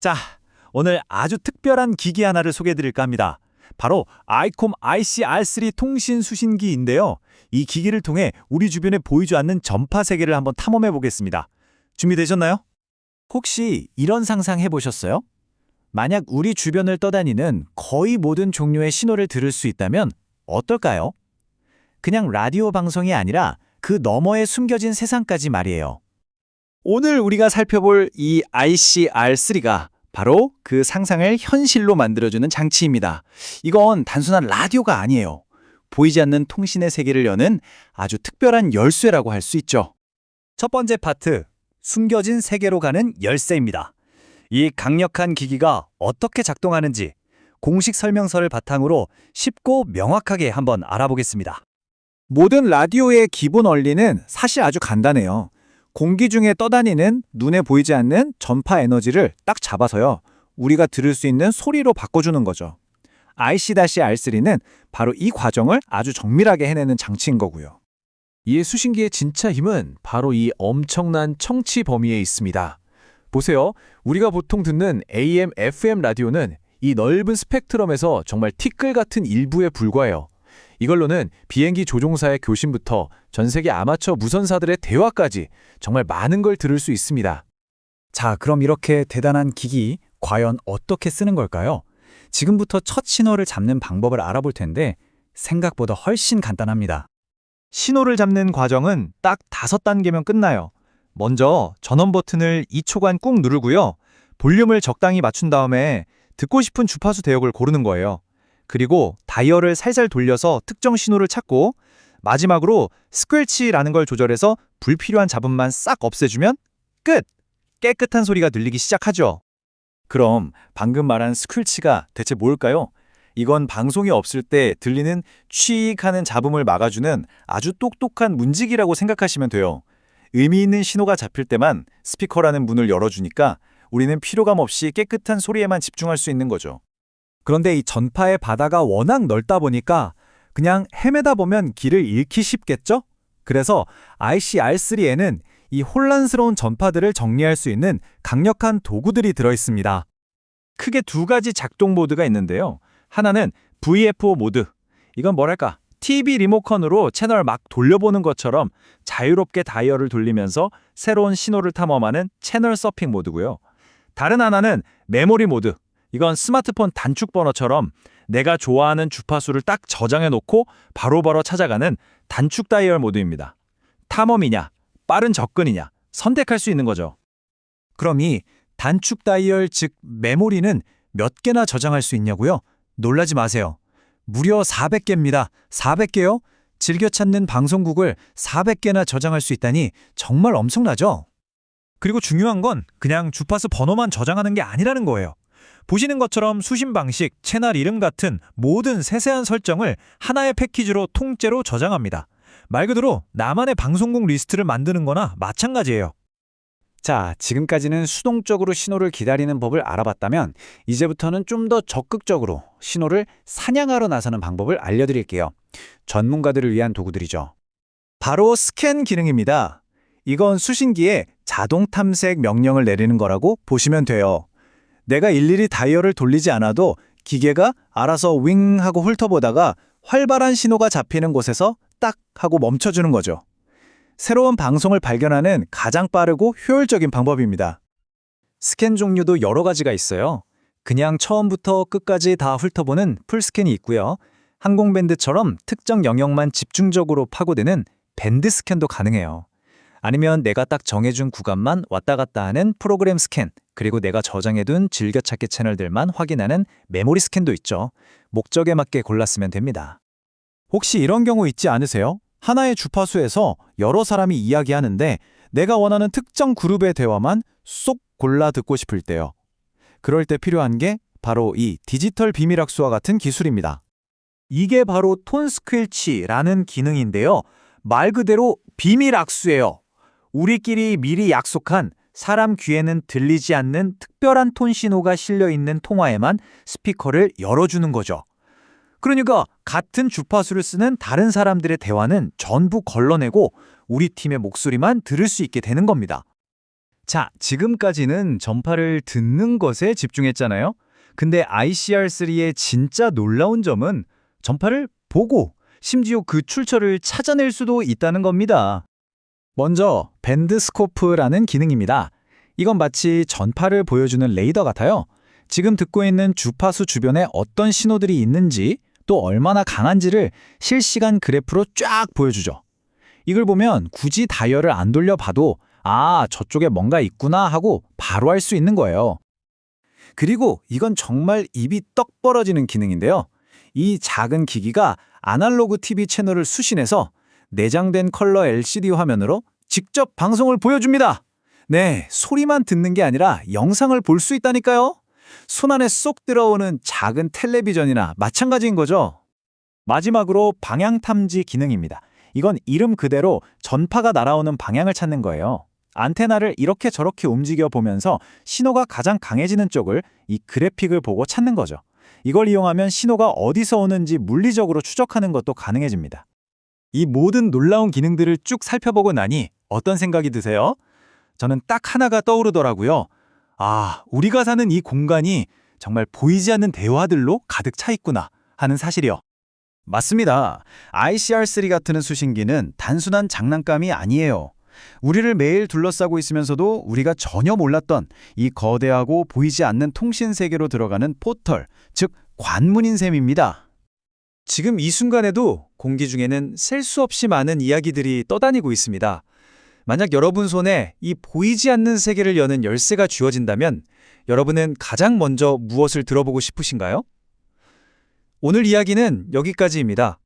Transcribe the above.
자, 오늘 아주 특별한 기기 하나를 소개해 드릴까 합니다. 바로 아이콤 ICR3 통신 수신기인데요. 이 기기를 통해 우리 주변에 보이지 않는 전파 세계를 한번 탐험해 보겠습니다. 준비되셨나요? 혹시 이런 상상 해 보셨어요? 만약 우리 주변을 떠다니는 거의 모든 종류의 신호를 들을 수 있다면 어떨까요? 그냥 라디오 방송이 아니라 그 너머에 숨겨진 세상까지 말이에요. 오늘 우리가 살펴볼 이 ICR3가 바로 그 상상을 현실로 만들어주는 장치입니다. 이건 단순한 라디오가 아니에요. 보이지 않는 통신의 세계를 여는 아주 특별한 열쇠라고 할 수 있죠. 첫 번째 파트, 숨겨진 세계로 가는 열쇠입니다. 이 강력한 기기가 어떻게 작동하는지 공식 설명서를 바탕으로 쉽고 명확하게 한번 알아보겠습니다. 모든 라디오의 기본 원리는 사실 아주 간단해요. 공기 중에 떠다니는 눈에 보이지 않는 전파 에너지를 딱 잡아서요. 우리가 들을 수 있는 소리로 바꿔주는 거죠. IC-R3는 바로 이 과정을 아주 정밀하게 해내는 장치인 거고요. 이의 수신기의 진짜 힘은 바로 이 엄청난 청취 범위에 있습니다. 보세요. 우리가 보통 듣는 AM, FM 라디오는 이 넓은 스펙트럼에서 정말 티끌 같은 일부에 불과해요. 이걸로는 비행기 조종사의 교신부터 전 세계 아마추어 무선사들의 대화까지 정말 많은 걸 들을 수 있습니다. 자, 그럼 이렇게 대단한 기기 과연 어떻게 쓰는 걸까요? 지금부터 첫 신호를 잡는 방법을 알아볼 텐데 생각보다 훨씬 간단합니다. 신호를 잡는 과정은 딱 다섯 단계면 끝나요. 먼저 전원 버튼을 2초간 꾹 누르고요. 볼륨을 적당히 맞춘 다음에 듣고 싶은 주파수 대역을 고르는 거예요. 그리고 다이얼을 살살 돌려서 특정 신호를 찾고 마지막으로 스크래치라는 걸 조절해서 불필요한 잡음만 싹 없애주면 끝! 깨끗한 소리가 들리기 시작하죠. 그럼 방금 말한 스크래치가 대체 뭘까요? 이건 방송이 없을 때 들리는 취익 하는 잡음을 막아주는 아주 똑똑한 문지기라고 생각하시면 돼요. 의미 있는 신호가 잡힐 때만 스피커라는 문을 열어주니까 우리는 피로감 없이 깨끗한 소리에만 집중할 수 있는 거죠. 그런데 이 전파의 바다가 워낙 넓다 보니까 그냥 헤매다 보면 길을 잃기 쉽겠죠? 그래서 ICR3에는 이 혼란스러운 전파들을 정리할 수 있는 강력한 도구들이 들어 있습니다. 크게 두 가지 작동 모드가 있는데요. 하나는 VFO 모드. 이건 뭐랄까? TV 리모컨으로 채널 막 돌려보는 것처럼 자유롭게 다이얼을 돌리면서 새로운 신호를 탐험하는 채널 서핑 모드고요. 다른 하나는 메모리 모드. 이건 스마트폰 단축 번호처럼 내가 좋아하는 주파수를 딱 저장해 놓고 바로바로 찾아가는 단축 다이얼 모드입니다. 탐험이냐, 빠른 접근이냐 선택할 수 있는 거죠. 그럼 이 단축 다이얼 즉 메모리는 몇 개나 저장할 수 있냐고요? 놀라지 마세요. 무려 400개입니다. 400개요? 즐겨 찾는 방송국을 400개나 저장할 수 있다니 정말 엄청나죠? 그리고 중요한 건 그냥 주파수 번호만 저장하는 게 아니라는 거예요. 보시는 것처럼 수신 방식, 채널 이름 같은 모든 세세한 설정을 하나의 패키지로 통째로 저장합니다. 말 그대로 나만의 방송국 리스트를 만드는 거나 마찬가지예요. 자, 지금까지는 수동적으로 신호를 기다리는 법을 알아봤다면 이제부터는 좀 더 적극적으로 신호를 사냥하러 나서는 방법을 알려드릴게요. 전문가들을 위한 도구들이죠. 바로 스캔 기능입니다. 이건 수신기에 자동 탐색 명령을 내리는 거라고 보시면 돼요. 내가 일일이 다이얼을 돌리지 않아도 기계가 알아서 윙 하고 훑어보다가 활발한 신호가 잡히는 곳에서 딱 하고 멈춰주는 거죠. 새로운 방송을 발견하는 가장 빠르고 효율적인 방법입니다. 스캔 종류도 여러 가지가 있어요. 그냥 처음부터 끝까지 다 훑어보는 풀스캔이 있고요. 항공밴드처럼 특정 영역만 집중적으로 파고드는 밴드 스캔도 가능해요. 아니면 내가 딱 정해준 구간만 왔다 갔다 하는 프로그램 스캔, 그리고 내가 저장해둔 즐겨찾기 채널들만 확인하는 메모리 스캔도 있죠. 목적에 맞게 골랐으면 됩니다. 혹시 이런 경우 있지 않으세요? 하나의 주파수에서 여러 사람이 이야기하는데 내가 원하는 특정 그룹의 대화만 쏙 골라 듣고 싶을 때요. 그럴 때 필요한 게 바로 이 디지털 비밀학수와 같은 기술입니다. 이게 바로 톤 스크일치라는 기능인데요. 말 그대로 비밀학수예요. 우리끼리 미리 약속한 사람 귀에는 들리지 않는 특별한 톤 신호가 실려 있는 통화에만 스피커를 열어주는 거죠. 그러니까 같은 주파수를 쓰는 다른 사람들의 대화는 전부 걸러내고 우리 팀의 목소리만 들을 수 있게 되는 겁니다. 자, 지금까지는 전파를 듣는 것에 집중했잖아요. 근데 ICR3의 진짜 놀라운 점은 전파를 보고 심지어 그 출처를 찾아낼 수도 있다는 겁니다. 먼저 밴드 스코프라는 기능입니다. 이건 마치 전파를 보여주는 레이더 같아요. 지금 듣고 있는 주파수 주변에 어떤 신호들이 있는지 또 얼마나 강한지를 실시간 그래프로 쫙 보여주죠. 이걸 보면 굳이 다이얼을 안 돌려봐도 아, 저쪽에 뭔가 있구나 하고 바로 알수 있는 거예요. 그리고 이건 정말 입이 떡 벌어지는 기능인데요. 이 작은 기기가 아날로그 TV 채널을 수신해서 내장된 컬러 LCD 화면으로 직접 방송을 보여줍니다. 네, 소리만 듣는 게 아니라 영상을 볼 수 있다니까요. 손 안에 쏙 들어오는 작은 텔레비전이나 마찬가지인 거죠. 마지막으로 방향 탐지 기능입니다. 이건 이름 그대로 전파가 날아오는 방향을 찾는 거예요. 안테나를 이렇게 저렇게 움직여 보면서 신호가 가장 강해지는 쪽을 이 그래픽을 보고 찾는 거죠. 이걸 이용하면 신호가 어디서 오는지 물리적으로 추적하는 것도 가능해집니다. 이 모든 놀라운 기능들을 쭉 살펴보고 나니 어떤 생각이 드세요? 저는 딱 하나가 떠오르더라고요. 아, 우리가 사는 이 공간이 정말 보이지 않는 대화들로 가득 차 있구나 하는 사실이요. 맞습니다. ICR3 같은 수신기는 단순한 장난감이 아니에요. 우리를 매일 둘러싸고 있으면서도 우리가 전혀 몰랐던 이 거대하고 보이지 않는 통신 세계로 들어가는 포털, 즉 관문인 셈입니다. 지금 이 순간에도 공기 중에는 셀 수 없이 많은 이야기들이 떠다니고 있습니다. 만약 여러분 손에 이 보이지 않는 세계를 여는 열쇠가 쥐어진다면 여러분은 가장 먼저 무엇을 들어보고 싶으신가요? 오늘 이야기는 여기까지입니다.